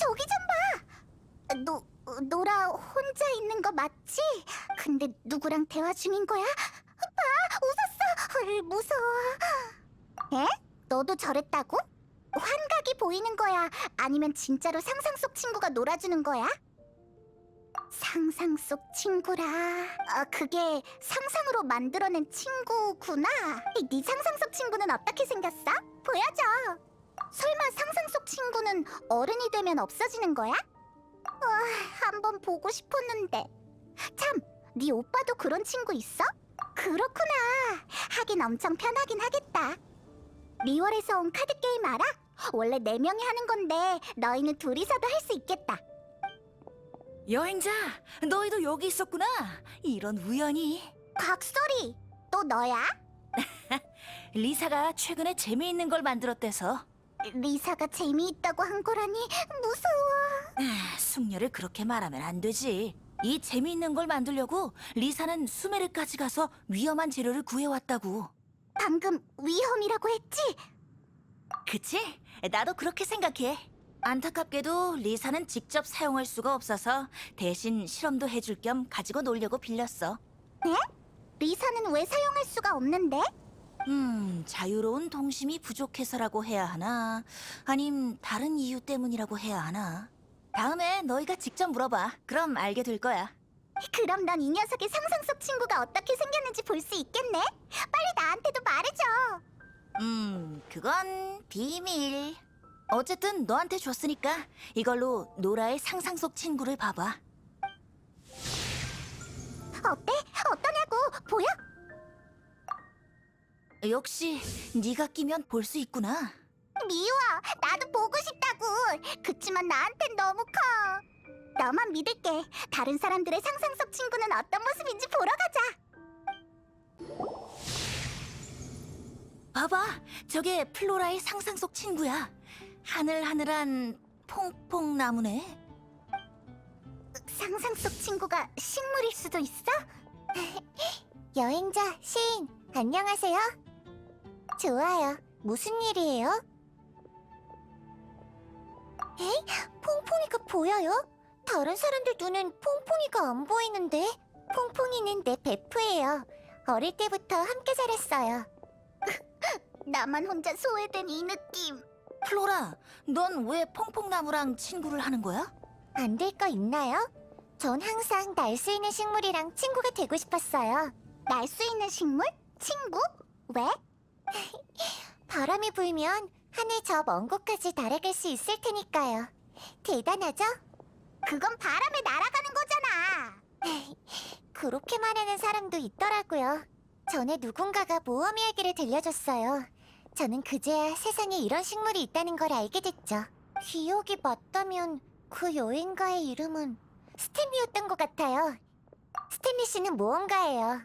저기 좀 봐. 노 노라 혼자 있는 거 맞지? 근데 누구랑 대화 중인 거야? 봐, 웃었어. 헐, 무서워. 에? 너도 저랬다고? 환각이 보이는 거야? 아니면 진짜로 상상 속 친구가 놀아주는 거야? 상상 속 친구라. 아, 그게 상상으로 만들어낸 친구구나. 네 상상 속 친구는 어떻게 생겼어? 보여줘. 설마 상상 속 친구는 어른이 되면 없어지는 거야? 아, 한번 보고 싶었는데. 참, 네 오빠도 그런 친구 있어? 그렇구나. 하긴 엄청 편하긴 하겠다. 리월에서 온 카드 게임 알아? 원래 네 명이 하는 건데 너희는 둘이서도 할 수 있겠다. 여행자, 너희도 여기 있었구나. 이런 우연이. 각소리, 또 너야? 리사가 최근에 재미있는 걸 만들었대서 리사가 재미있다고 한 거라니 무서워. 아, 숙녀를 그렇게 말하면 안 되지. 이 재미있는 걸 만들려고 리사는 수메르까지 가서 위험한 재료를 구해왔다고. 방금 위험이라고 했지? 그치? 나도 그렇게 생각해. 안타깝게도 리사는 직접 사용할 수가 없어서 대신 실험도 해줄 겸 가지고 놀려고 빌렸어. 리사는 왜 사용할 수가 없는데? 음, 자유로운 동심이 부족해서라고 해야 하나? 아님 다른 이유 때문이라고 해야 하나? 다음에 너희가 직접 물어봐. 그럼 알게 될 거야. 그럼 넌 이 녀석의 상상 속 친구가 어떻게 생겼는지 볼 수 있겠네? 빨리 나한테도 말해줘. 음, 그건 비밀. 어쨌든 너한테 줬으니까 이걸로 노라의 상상 속 친구를 봐봐. 어때? 어떠냐고? 보여? 역시 네가 끼면 볼 수 있구나. 미워. 나도 보고 싶다고. 그치만 나한텐 너무 커. 너만 믿을게. 다른 사람들의 상상 속 친구는 어떤 모습인지 보러 가자. 봐봐, 저게 플로라의 상상 속 친구야. 하늘하늘한 퐁퐁나무네. 상상 속 친구가 식물일 수도 있어? 여행자 시인 안녕하세요. 좋아요. 무슨 일이에요? 에이, 퐁퐁이가 보여요? 다른 사람들 눈엔 퐁퐁이가 안 보이는데? 퐁퐁이는 내 베프예요. 어릴 때부터 함께 자랐어요. 나만 혼자 소외된 이 느낌. 플로라, 넌 왜 퐁퐁나무랑 친구를 하는 거야? 안 될 거 있나요? 전 항상 날 수 있는 식물이랑 친구가 되고 싶었어요. 날 수 있는 식물? 친구? 왜? 바람이 불면 하늘 저 먼 곳까지 날아갈 수 있을 테니까요. 대단하죠? 그건 바람에 날아가는 거잖아. 그렇게 말하는 사람도 있더라고요. 전에 누군가가 모험 이야기를 들려줬어요. 저는 그제야 세상에 이런 식물이 있다는 걸 알게 됐죠. 기억이 맞다면 그 여행가의 이름은 스탠리였던 것 같아요. 스탠리 씨는 모험가예요.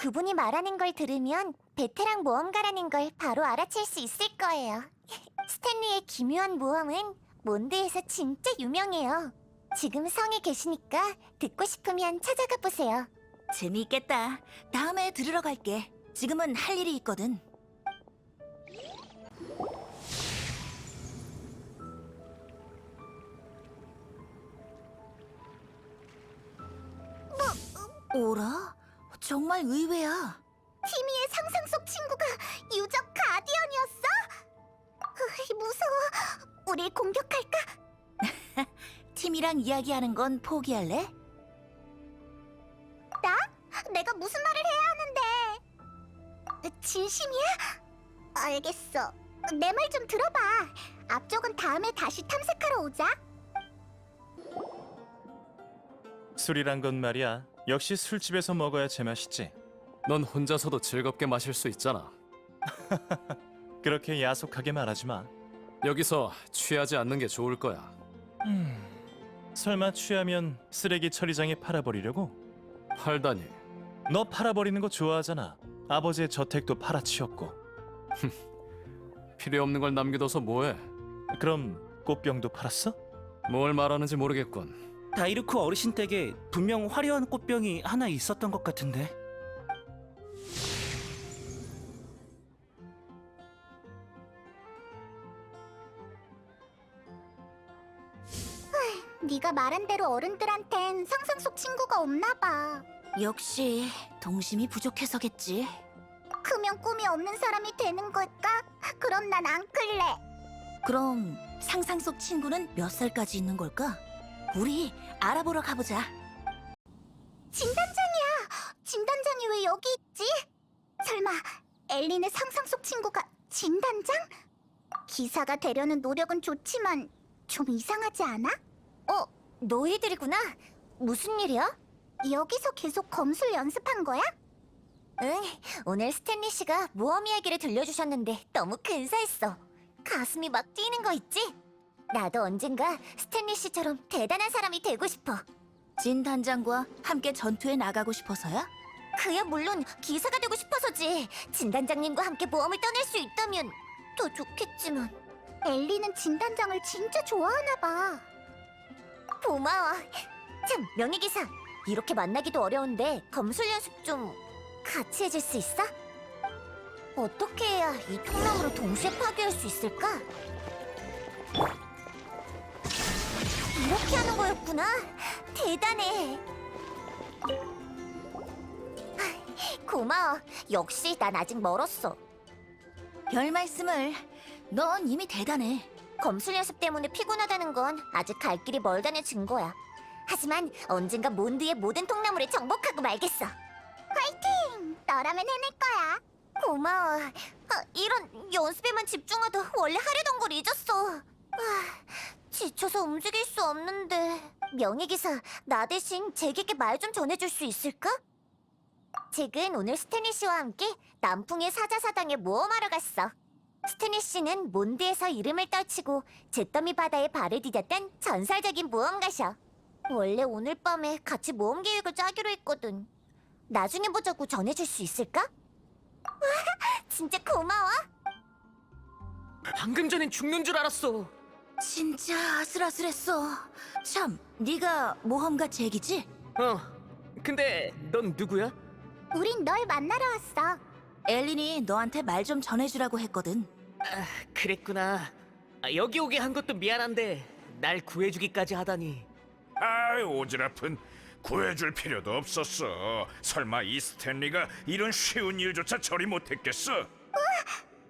그분이 말하는 걸 들으면 베테랑 모험가라는 걸 바로 알아챌 수 있을 거예요. 스탠리의 기묘한 모험은 몬드에서 진짜 유명해요. 지금 성에 계시니까 듣고 싶으면 찾아가 보세요. 재미있겠다. 다음에 들으러 갈게. 지금은 할 일이 있거든. 오라? 정말 의외야. 티미의 상상 속 친구가 유적 가디언이었어? 으이, 무서워. 우릴 공격할까? 팀이랑 이야기하는 건 포기할래? 나? 내가 무슨 말을 해야 하는데? 진심이야? 알겠어. 내 말 좀 들어봐. 앞쪽은 다음에 다시 탐색하러 오자. 술이란 건 말이야. 역시 술집에서 먹어야 제맛이지. 넌 혼자서도 즐겁게 마실 수 있잖아. 그렇게 야속하게 말하지 마. 여기서 취하지 않는 게 좋을 거야. 설마 취하면 쓰레기 처리장에 팔아버리려고? 팔다니. 너 팔아버리는 거 좋아하잖아. 아버지의 저택도 팔아치웠고. 필요 없는 걸 남겨둬서 뭐해? 그럼 꽃병도 팔았어? 뭘 말하는지 모르겠군. 다이르코 어르신 댁에 분명 화려한 꽃병이 하나 있었던 것 같은데 네가 말한 대로 어른들한텐 상상 속 친구가 없나 봐. 역시 동심이 부족해서겠지. 크면 꿈이 없는 사람이 되는 걸까? 그럼 난 안 클래. 그럼 상상 속 친구는 몇 살까지 있는 걸까? 우리 알아보러 가보자. 진단장이야. 진단장이 왜 여기 있지? 설마 엘린의 상상 속 친구가 진단장? 기사가 되려는 노력은 좋지만 좀 이상하지 않아? 어, 너희들이구나. 무슨 일이야? 여기서 계속 검술 연습한 거야? 응, 오늘 스탠리 씨가 모험 이야기를 들려주셨는데 너무 근사했어. 가슴이 막 뛰는 거 있지? 나도 언젠가 스탠리 씨처럼 대단한 사람이 되고 싶어. 진 단장과 함께 전투에 나가고 싶어서야? 그야 물론 기사가 되고 싶어서지. 진 단장님과 함께 모험을 떠날 수 있다면 더 좋겠지만. 엘리는 진단장을 진짜 좋아하나 봐. 고마워. 참, 명예기사. 이렇게 만나기도 어려운데 검술 연습 좀 같이 해줄 수 있어? 어떻게 해야 이 통나무를 동시에 파괴할 수 있을까? 이렇게 하는 거였구나. 대단해. 고마워. 역시 난 아직 멀었어. 별 말씀을. 넌 이미 대단해. 검술 연습 때문에 피곤하다는 건 아직 갈 길이 멀다는 증거야. 하지만 언젠가 몬드의 모든 통나무를 정복하고 말겠어. 화이팅! 너라면 해낼 거야. 고마워. 아, 이런 연습에만 집중하다 원래 하려던 걸 잊었어. 아, 지쳐서 움직일 수 없는데. 명예기사, 나 대신 잭에게 말 좀 전해줄 수 있을까? 잭은 오늘 스테니 씨와 함께 남풍의 사자사당에 모험하러 갔어. 스테니 씨는 몬드에서 이름을 떨치고 잿더미 바다에 발을 디뎠던 전설적인 모험가셔. 원래 오늘 밤에 같이 모험 계획을 짜기로 했거든. 나중에 보자고 전해줄 수 있을까? 와, 진짜 고마워. 방금 전엔 죽는 줄 알았어. 진짜 아슬아슬했어. 참, 네가 모험가 잭이지? 어. 근데 넌 누구야? 우린 널 만나러 왔어. 엘린이 너한테 말 좀 전해주라고 했거든. 아, 그랬구나. 아, 여기 오게 한 것도 미안한데 날 구해주기까지 하다니. 아이 오지랖은 구해줄 필요도 없었어. 설마 이 스탠리가 이런 쉬운 일조차 처리 못했겠어?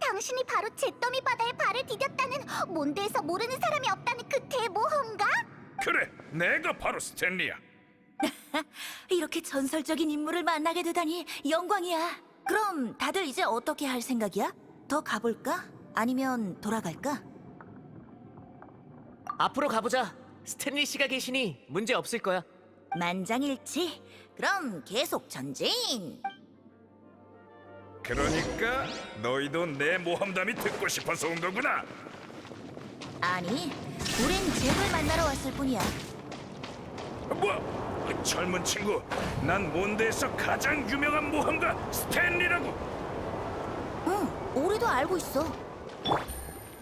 당신이 바로 잿더미 바다에 발을 디뎠다는 몬드에서 모르는 사람이 없다는 그 대모험가? 그래, 내가 바로 스탠리야. 이렇게 전설적인 인물을 만나게 되다니 영광이야. 그럼 다들 이제 어떻게 할 생각이야? 더 가볼까? 아니면 돌아갈까? 앞으로 가보자. 스탠리 씨가 계시니 문제 없을 거야. 만장일치. 그럼 계속 전진. 그러니까 너희도 내 모험담이 듣고 싶어서 온 거구나. 아니, 우린 잭을 만나러 왔을 뿐이야. 뭐? 젊은 친구, 난 몬드에서 가장 유명한 모험가 스탠리라고. 응, 우리도 알고 있어.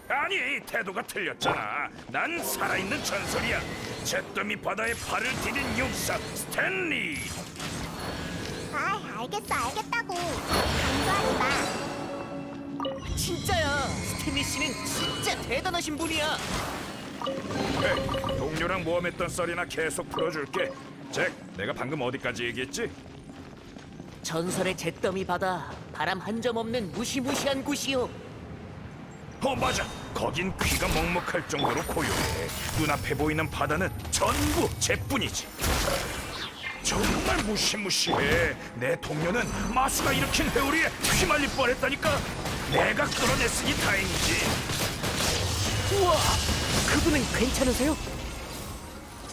아니, 태도가 틀렸잖아. 난 살아있는 전설이야. 잿더미 바다에 발을 디딘 용사 스탠리. 아, 알겠어, 알겠다고. 강조하지 마. 진짜야. 스탠리 씨는 진짜 대단하신 분이야. 그래, 동료랑 모험했던 썰이나 계속 풀어줄게. 잭, 내가 방금 어디까지 얘기했지? 전설의 잿더미 바다. 바람 한 점 없는 무시무시한 곳이요. 어, 맞아. 거긴 귀가 먹먹할 정도로 고요해. 눈앞에 보이는 바다는 전부 잿뿐이지. 정말 무시무시해. 내 동료는 마수가 일으킨 회오리에 휘말릴 뻔했다니까. 내가 끌어냈으니 다행이지. 우와. 그분은 괜찮으세요?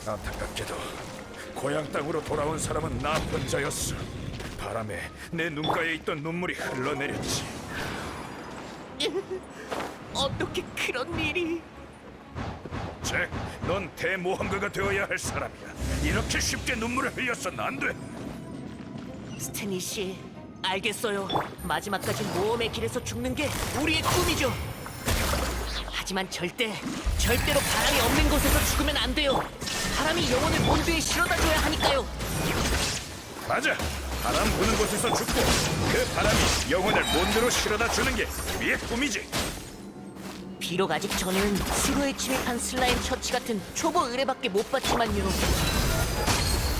안타깝게도 고향 땅으로 돌아온 사람은 나 혼자였어. 바람에 내 눈가에 있던 눈물이 흘러내렸지. 어떻게 그런 일이? 잭, 넌 대모험가가 되어야 할 사람이야. 이렇게 쉽게 눈물을 흘렸선 안 돼. 스탠리 씨, 알겠어요. 마지막까지 모험의 길에서 죽는 게 우리의 꿈이죠. 하지만 절대, 절대로 바람이 없는 곳에서 죽으면 안 돼요. 바람이 영혼을 몬드에 실어다 줘야 하니까요. 맞아. 바람 부는 곳에서 죽고 그 바람이 영혼을 몬드로 실어다 주는 게 우리의 꿈이지. 비록 아직 저는 수로에 침입한 슬라임 처치 같은 초보 의뢰밖에 못 봤지만요.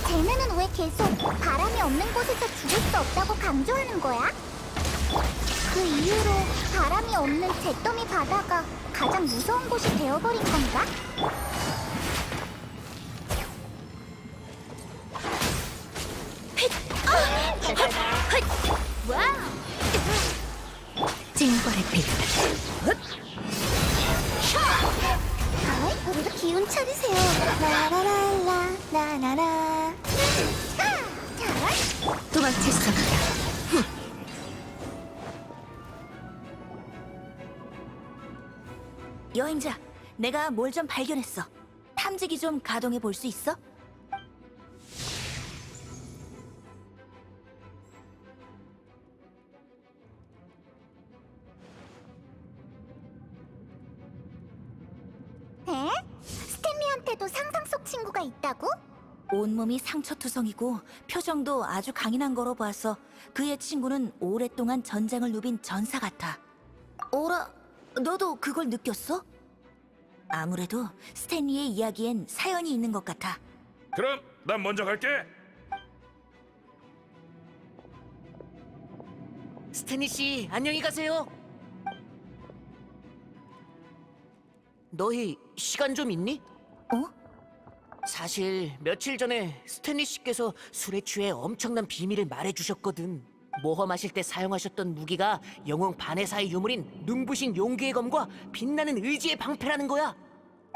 쟤네는 왜 계속 바람이 없는 곳에서 죽을 수 없다고 강조하는 거야? 그 이후로 바람이 없는 잿더미 바다가 가장 무서운 곳이 되어버린 건가? 징벌의 빛. 아 차리세요. 자, 자, 도망칠 수 없다. 여행자, 내가 뭘 좀 발견했어. 탐지기 좀 가동해 볼 수 있어? 온몸이 상처투성이고 표정도 아주 강인한 거로 봐서 그의 친구는 오랫동안 전장을 누빈 전사 같아. 오라, 너도 그걸 느꼈어? 아무래도 스탠리의 이야기엔 사연이 있는 것 같아. 그럼 난 먼저 갈게. 스테니 씨, 안녕히 가세요. 너희 시간 좀 있니? 어? 사실 며칠 전에 스탠리 씨께서 술에 취해 엄청난 비밀을 말해주셨거든. 모험하실 때 사용하셨던 무기가 영웅 바네사의 유물인 눈부신 용기의 검과 빛나는 의지의 방패라는 거야.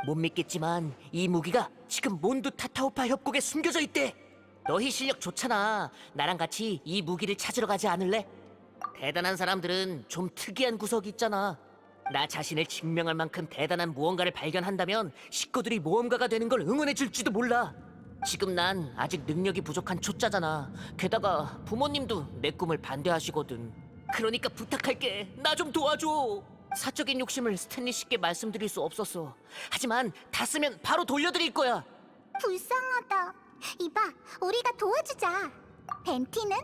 못 믿겠지만 이 무기가 지금 몬드 타타오파 협곡에 숨겨져 있대. 너희 실력 좋잖아. 나랑 같이 이 무기를 찾으러 가지 않을래? 대단한 사람들은 좀 특이한 구석이 있잖아. 나 자신을 증명할 만큼 대단한 무언가를 발견한다면 식구들이 모험가가 되는 걸 응원해 줄지도 몰라. 지금 난 아직 능력이 부족한 초짜잖아. 게다가 부모님도 내 꿈을 반대하시거든. 그러니까 부탁할게. 나 좀 도와줘. 사적인 욕심을 스탠리 씨께 말씀드릴 수 없었어. 하지만 다 쓰면 바로 돌려드릴 거야. 불쌍하다. 이봐, 우리가 도와주자. 벤티는?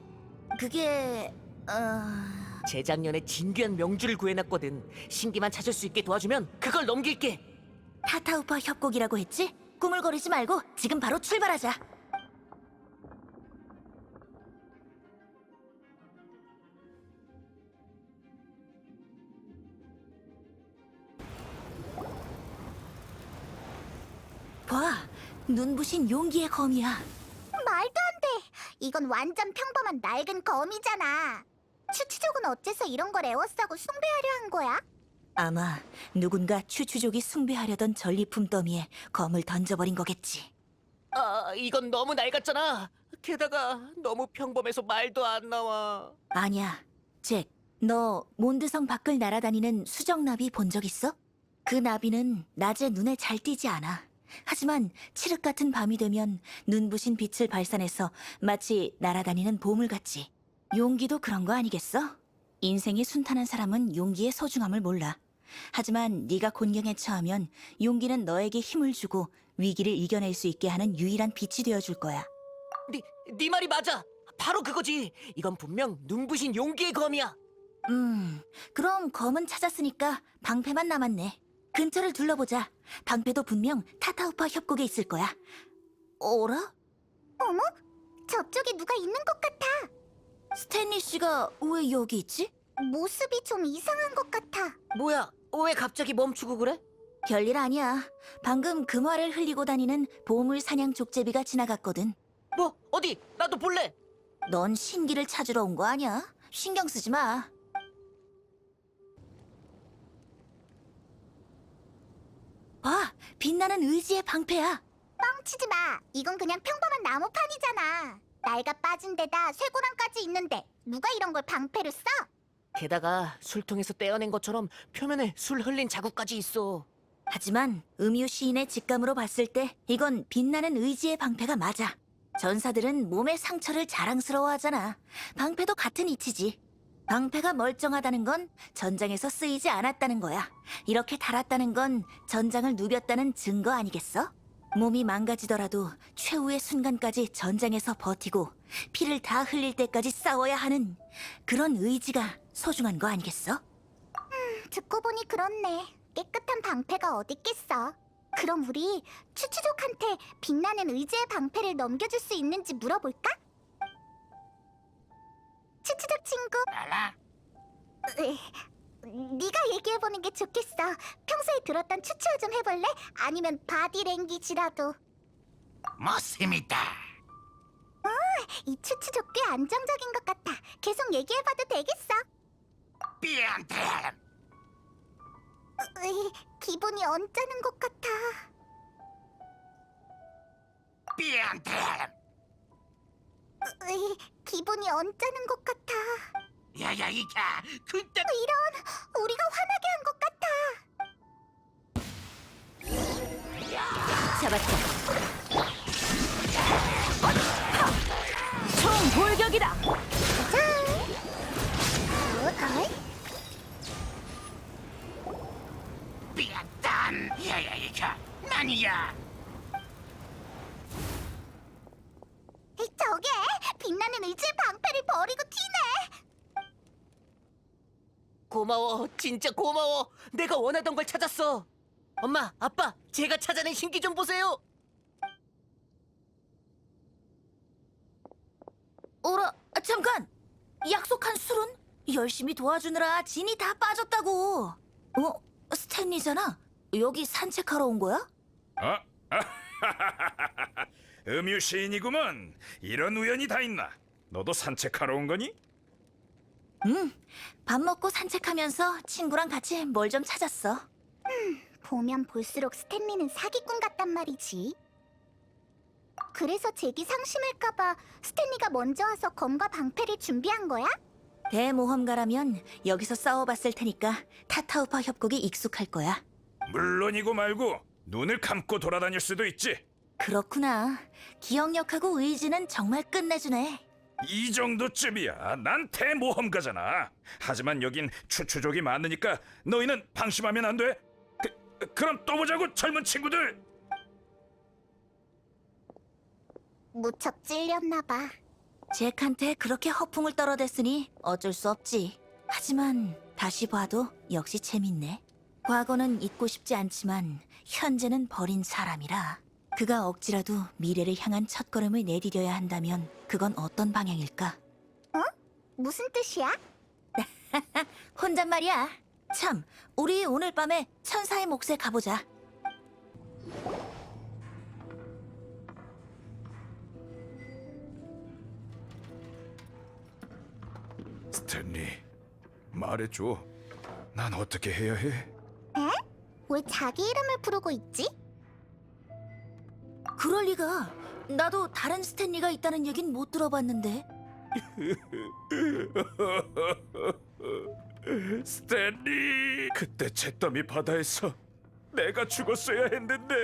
그게... 어... 재작년에 진귀한 명주를 구해놨거든. 신기만 찾을 수 있게 도와주면 그걸 넘길게. 타타우파 협곡이라고 했지? 꾸물거리지 말고 지금 바로 출발하자. 봐, 눈부신 용기의 검이야. 말도 안 돼. 이건 완전 평범한 낡은 검이잖아. 추추족은 어째서 이런 걸 애워싸고 숭배하려 한 거야? 아마 누군가 추추족이 숭배하려던 전리품 더미에 검을 던져버린 거겠지. 아, 이건 너무 낡았잖아. 게다가 너무 평범해서 말도 안 나와. 아니야, 잭. 너 몬드성 밖을 날아다니는 수정나비 본 적 있어? 그 나비는 낮에 눈에 잘 띄지 않아. 하지만 칠흑 같은 밤이 되면 눈부신 빛을 발산해서 마치 날아다니는 보물같이. 용기도 그런 거 아니겠어? 인생이 순탄한 사람은 용기의 소중함을 몰라. 하지만 네가 곤경에 처하면 용기는 너에게 힘을 주고 위기를 이겨낼 수 있게 하는 유일한 빛이 되어줄 거야. 네, 네 말이 맞아. 바로 그거지. 이건 분명 눈부신 용기의 검이야. 음, 그럼 검은 찾았으니까 방패만 남았네. 근처를 둘러보자. 방패도 분명 타타우파 협곡에 있을 거야. 어라? 어머? 저쪽에 누가 있는 것 같아. 스탠리 씨가 왜 여기 있지? 모습이 좀 이상한 것 같아. 뭐야? 왜 갑자기 멈추고 그래? 별일 아니야. 방금 금화를 흘리고 다니는 보물 사냥 족제비가 지나갔거든. 뭐 어디? 나도 볼래. 넌 신기를 찾으러 온 거 아니야? 신경 쓰지 마. 봐, 빛나는 의지의 방패야. 뻥치지 마. 이건 그냥 평범한 나무판이잖아. 날가 빠진 데다 쇠고랑까지 있는데 누가 이런 걸 방패로 써? 게다가 술통에서 떼어낸 것처럼 표면에 술 흘린 자국까지 있어. 하지만 음유 시인의 직감으로 봤을 때 이건 빛나는 의지의 방패가 맞아. 전사들은 몸의 상처를 자랑스러워하잖아. 방패도 같은 이치지. 방패가 멀쩡하다는 건 전장에서 쓰이지 않았다는 거야. 이렇게 달았다는 건 전장을 누볐다는 증거 아니겠어? 몸이 망가지더라도 최후의 순간까지 전장에서 버티고 피를 다 흘릴 때까지 싸워야 하는 그런 의지가 소중한 거 아니겠어? 듣고 보니 그렇네. 깨끗한 방패가 어딨겠어. 그럼 우리 추추족한테 빛나는 의지의 방패를 넘겨줄 수 있는지 물어볼까? 추추족 친구. 알아? 네가 얘기해보는 게 좋겠어. 평소에 들었던 추추어 좀 해볼래? 아니면 바디랭귀지라도. 멋습니다. 이 추추족 꽤 안정적인 것 같아. 계속 얘기해봐도 되겠어. 삐안테 으이, 기분이 언짢은 것 같아. 삐안테 으이, 기분이 언짢은 것 같아. 야야 이카 그때 이런, 우리가 화나게 한 것 같아. 잡았다. 총 돌격이다. 고마워. 진짜 고마워. 내가 원하던 걸 찾았어. 엄마, 아빠, 제가 찾아낸 신기 좀 보세요. 어라, 아, 잠깐! 약속한 술은? 열심히 도와주느라 진이 다 빠졌다고. 어? 스탠리잖아. 여기 산책하러 온 거야? 어? 음유 시인이구먼 이런 우연이 다 있나 너도 산책하러 온 거니? 응. 밥 먹고 산책하면서 친구랑 같이 뭘 좀 찾았어. 보면 볼수록 스탠리는 사기꾼 같단 말이지. 그래서 잭이 상심할까봐 스탠리가 먼저 와서 검과 방패를 준비한 거야? 대모험가라면 여기서 싸워봤을 테니까 타타우파 협곡이 익숙할 거야. 물론이고 말고 눈을 감고 돌아다닐 수도 있지 그렇구나. 기억력하고 의지는 정말 끝내주네. 이 정도쯤이야 난 대모험가잖아 하지만 여긴 추추족이 많으니까 너희는 방심하면 안 돼 그, 그럼 또 보자고 젊은 친구들 무척 찔렸나 봐. 잭한테 그렇게 허풍을 떨어댔으니 어쩔 수 없지. 하지만 다시 봐도 역시 재밌네. 과거는 잊고 싶지 않지만 현재는 버린 사람이라. 그가 억지라도 미래를 향한 첫걸음을 내디뎌야 한다면 그건 어떤 방향일까? 무슨 뜻이야? 혼잣말이야. 참, 우리 오늘 밤에 천사의 몫에 가보자. 스탠리 말해줘 난 어떻게 해야 해? 왜 자기 이름을 부르고 있지? 그럴 리가. 나도 다른 스탠리가 있다는 얘긴 못 들어봤는데. 스탠리 그때 잿더미 바다에서 내가 죽었어야 했는데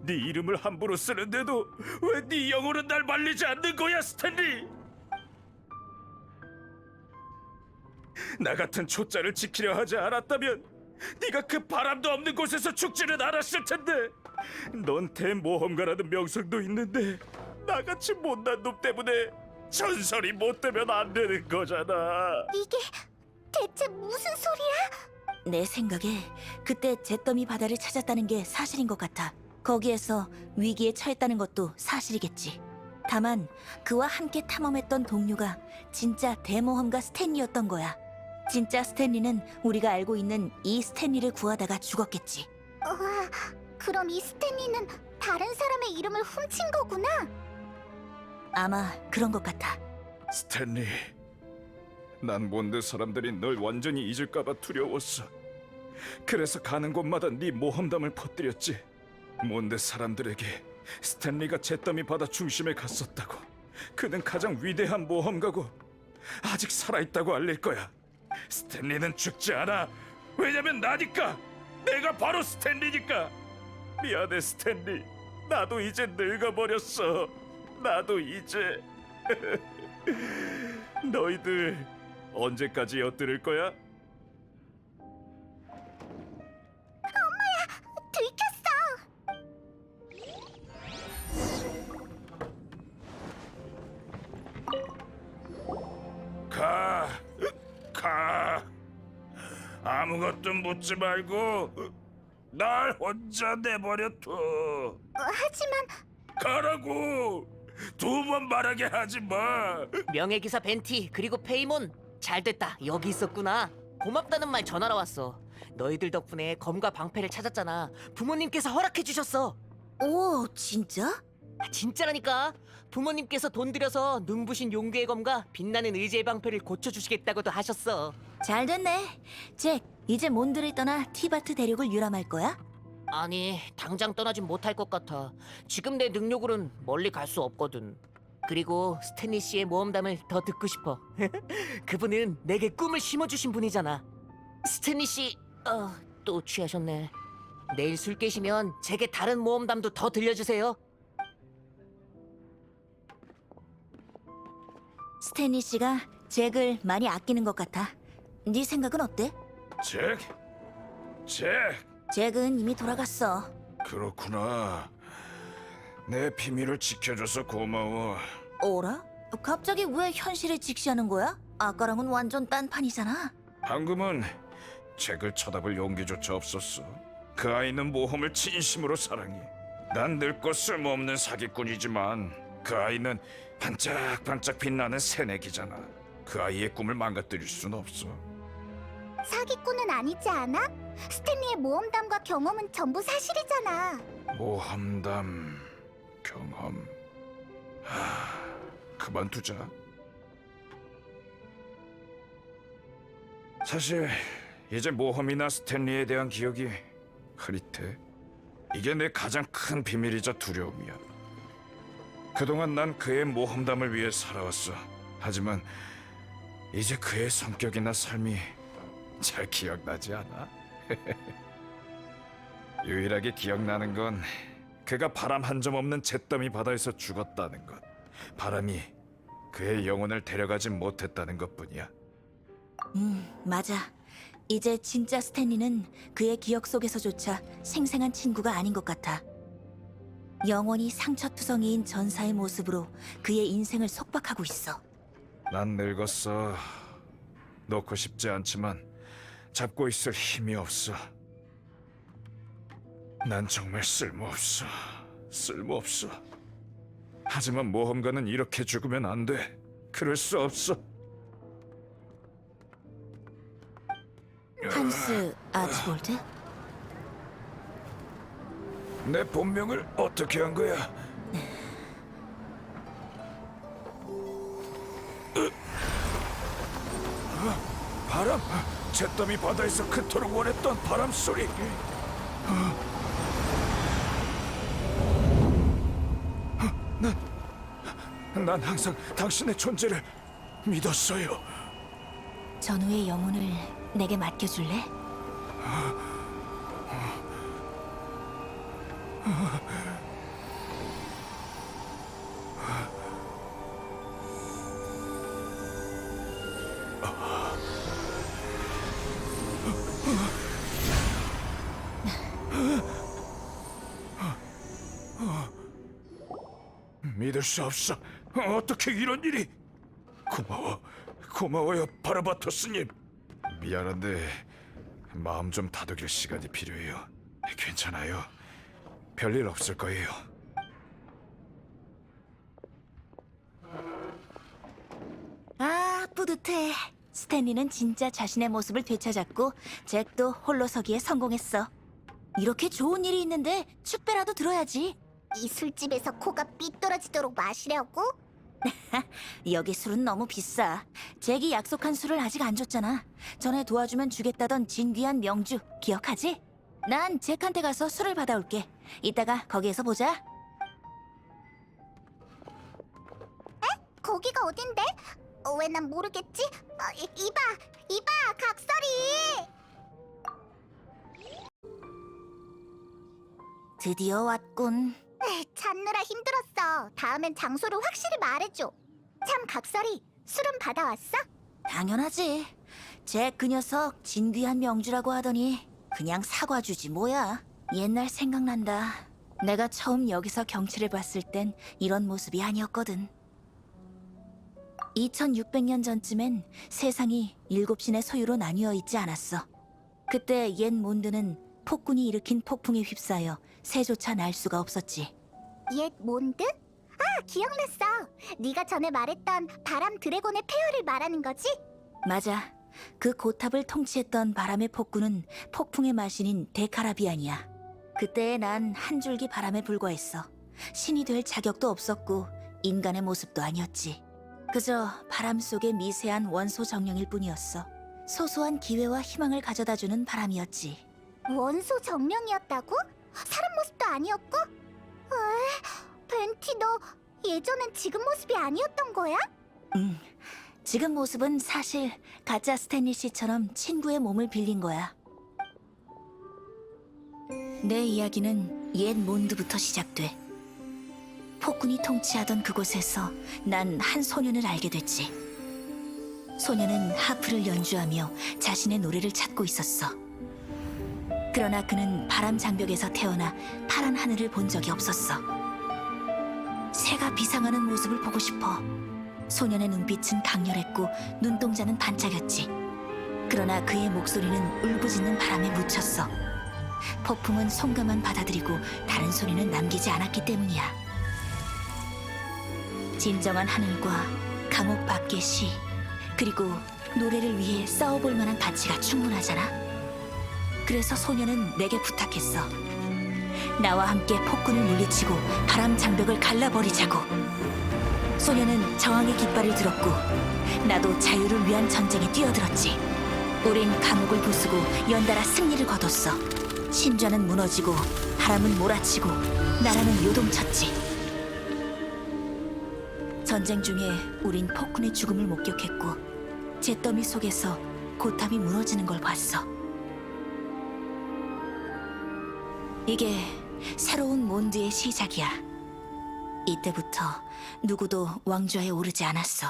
네 이름을 함부로 쓰는데도 왜 네 영혼은 날 말리지 않는 거야 스탠리 나 같은 초짜를 지키려 하지 않았다면 네가 그 바람도 없는 곳에서 죽지는 않았을 텐데 넌 대모험가라는 명성도 있는데 나같이 못난 놈 때문에 전설이 못 되면 안 되는 거잖아 이게 대체 무슨 소리야? 내 생각에 그때 잿더미 바다를 찾았다는 게 사실인 것 같아. 거기에서 위기에 처했다는 것도 사실이겠지. 다만 그와 함께 탐험했던 동료가 진짜 대모험가 스탠리였던 거야. 진짜 스탠리는 우리가 알고 있는 이 스탠리를 구하다가 죽었겠지. 우와, 그럼 이 스탠리는 다른 사람의 이름을 훔친 거구나? 아마 그런 것 같아. 스탠리, 난 몬드 사람들이 널 완전히 잊을까봐 두려웠어. 그래서 가는 곳마다 네 모험담을 퍼뜨렸지. 몬드 사람들에게 스탠리가 잿더미 바다 중심에 갔었다고. 그는 가장 위대한 모험가고 아직 살아있다고 알릴 거야. 스탠리는 죽지 않아. 왜냐면 나니까. 내가 바로 스탠리니까. 미안해 스탠리. 나도 이제 늙어버렸어. 나도 이제. 너희들 언제까지 엿들을 거야? 묻지 말고 날 혼자 내버려둬. 어, 하지만 가라고. 두 번 말하게 하지 마. 명예기사 벤티 그리고 페이몬 잘 됐다 여기 있었구나 고맙다는 말 전하러 왔어 너희들 덕분에 검과 방패를 찾았잖아 부모님께서 허락해 주셨어 오, 진짜? 아, 진짜라니까 부모님께서 돈 들여서 눈부신 용괴의 검과 빛나는 의지의 방패를 고쳐주시겠다고도 하셨어 잘 됐네. 잭, 이제 몬드를 떠나 티바트 대륙을 유람할 거야? 아니 당장 떠나진 못할 것 같아 지금 내 능력으로는 멀리 갈 수 없거든 그리고 스탠리 씨의 모험담을 더 듣고 싶어 그분은 내게 꿈을 심어주신 분이잖아 스탠리 씨... 어, 또 취하셨네 내일 술 깨시면 제게 다른 모험담도 더 들려주세요 스탠리 씨가 잭을 많이 아끼는 것 같아. 네 생각은 어때? 잭, 잭. 잭은 이미 돌아갔어. 그렇구나. 내 비밀을 지켜줘서 고마워. 어라? 갑자기 왜 현실을 직시하는 거야? 아까랑은 완전 딴판이잖아. 방금은 잭을 쳐다볼 용기조차 없었어. 그 아이는 모험을 진심으로 사랑해. 난 늙고 쓸모없는 사기꾼이지만 그 아이는 반짝반짝 빛나는 새내기잖아. 그 아이의 꿈을 망가뜨릴 순 없어. 사기꾼은 아니지 않아? 스탠리의 모험담과 경험은 전부 사실이잖아. 모험담, 경험. 하, 그만두자. 사실 이제 모험이나 스탠리에 대한 기억이 흐릿해. 이게 내 가장 큰 비밀이자 두려움이야. 그동안 난 그의 모험담을 위해 살아왔어. 하지만 이제 그의 성격이나 삶이 잘 기억나지 않아. 유일하게 기억나는 건 그가 바람 한 점 없는 잿더미 바다에서 죽었다는 것. 바람이 그의 영혼을 데려가지 못했다는 것뿐이야. 음, 맞아. 이제 진짜 스탠리는 그의 기억 속에서조차 생생한 친구가 아닌 것 같아. 영원히 상처투성이인 전사의 모습으로 그의 인생을 속박하고 있어. 난 늙었어. 놓고 싶지 않지만 잡고 있을 힘이 없어. 난 정말 쓸모없어. 쓸모없어. 하지만 모험가는 이렇게 죽으면 안 돼. 그럴 수 없어. 한스 아치볼드? 내 본명을 어떻게 한 거야? 어? 바람! 잿더미 바다에서 그토록 원했던 바람 소리! 난, 난 항상 당신의 존재를 믿었어요. 전우의 영혼을 내게 맡겨줄래? 믿을 수 없어. 어떻게 이런 일이? 고마워, 고마워요, 바라바토 스님. 미안한데 마음 좀 다독일 시간이 필요해요. 괜찮아요. 별일 없을 거예요. 아, 뿌듯해. 스탠리는 진짜 자신의 모습을 되찾았고 잭도 홀로 서기에 성공했어. 이렇게 좋은 일이 있는데 축배라도 들어야지. 이 술집에서 코가 삐뚤어지도록 마시려고? 여기 술은 너무 비싸. 잭이 약속한 술을 아직 안 줬잖아. 전에 도와주면 주겠다던 진귀한 명주 기억하지? 난 잭한테 가서 술을 받아올게. 이따가 거기에서 보자. 거기가 어딘데? 어, 왜 난 모르겠지? 어, 이, 이봐, 이봐, 각설이! 드디어 왔군. 에이, 찾느라 힘들었어. 다음엔 장소를 확실히 말해줘. 참, 각설이, 술은 받아왔어? 당연하지. 잭 그 녀석 진귀한 명주라고 하더니 그냥 사과 주지 뭐야. 옛날 생각난다. 내가 처음 여기서 경치를 봤을 땐 이런 모습이 아니었거든. 2600년 전쯤엔 세상이 일곱 신의 소유로 나뉘어 있지 않았어. 그때 옛 몬드는 폭군이 일으킨 폭풍에 휩싸여 새조차 날 수가 없었지. 옛 몬드? 아, 기억났어. 네가 전에 말했던 바람 드래곤의 폐허를 말하는 거지? 맞아. 그 고탑을 통치했던 바람의 폭군은 폭풍의 마신인 데카라비안이야. 그때 난한 줄기 바람에 불과했어. 신이 될 자격도 없었고 인간의 모습도 아니었지. 그저 바람 속의 미세한 원소 정령일 뿐이었어. 소소한 기회와 희망을 가져다주는 바람이었지. 원소 정령이었다고? 사람 모습도 아니었고? 에? 벤티 너 예전엔 지금 모습이 아니었던 거야? 응. 지금 모습은 사실 가짜 스탠리 씨처럼 친구의 몸을 빌린 거야. 내 이야기는 옛 몬드부터 시작돼. 폭군이 통치하던 그곳에서 난 한 소년을 알게 됐지. 소년은 하프를 연주하며 자신의 노래를 찾고 있었어. 그러나 그는 바람 장벽에서 태어나 파란 하늘을 본 적이 없었어. 새가 비상하는 모습을 보고 싶어. 소년의 눈빛은 강렬했고 눈동자는 반짝였지. 그러나 그의 목소리는 울부짖는 바람에 묻혔어. 폭풍은 송가만 받아들이고 다른 소리는 남기지 않았기 때문이야. 진정한 하늘과 감옥 밖의 시, 그리고 노래를 위해 싸워볼 만한 가치가 충분하잖아. 그래서 소년은 내게 부탁했어. 나와 함께 폭군을 물리치고 바람 장벽을 갈라버리자고. 소녀는 저항의 깃발을 들었고 나도 자유를 위한 전쟁에 뛰어들었지. 우린 감옥을 부수고 연달아 승리를 거뒀어. 신좌는 무너지고 바람은 몰아치고 나라는 요동쳤지. 전쟁 중에 우린 폭군의 죽음을 목격했고 잿더미 속에서 고탑이 무너지는 걸 봤어. 이게 새로운 몬드의 시작이야. 이때부터 누구도 왕좌에 오르지 않았어.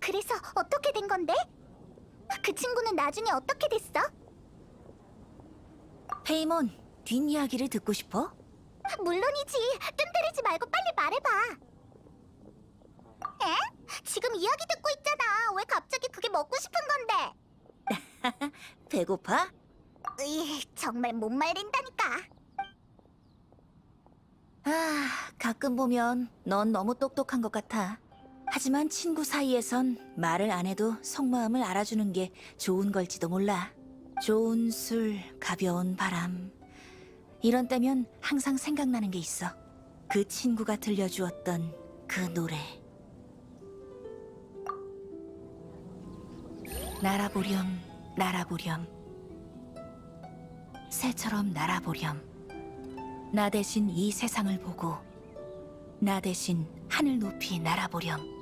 그래서 어떻게 된 건데? 그 친구는 나중에 어떻게 됐어? 페이몬, 뒷이야기를 듣고 싶어? 물론이지. 뜸들이지 말고 빨리 말해봐. 에? 지금 이야기 듣고 있잖아. 왜 갑자기 그게 먹고 싶은 건데? 배고파? 으이, 정말 못 말린다니까. 아, 가끔 보면 넌 너무 똑똑한 것 같아. 하지만 친구 사이에선 말을 안 해도 속마음을 알아주는 게 좋은 걸지도 몰라. 좋은 술, 가벼운 바람. 이런 때면 항상 생각나는 게 있어. 그 친구가 들려주었던 그 노래. 날아보렴, 날아보렴. 새처럼 날아보렴. 나 대신 이 세상을 보고 나 대신 하늘 높이 날아보렴.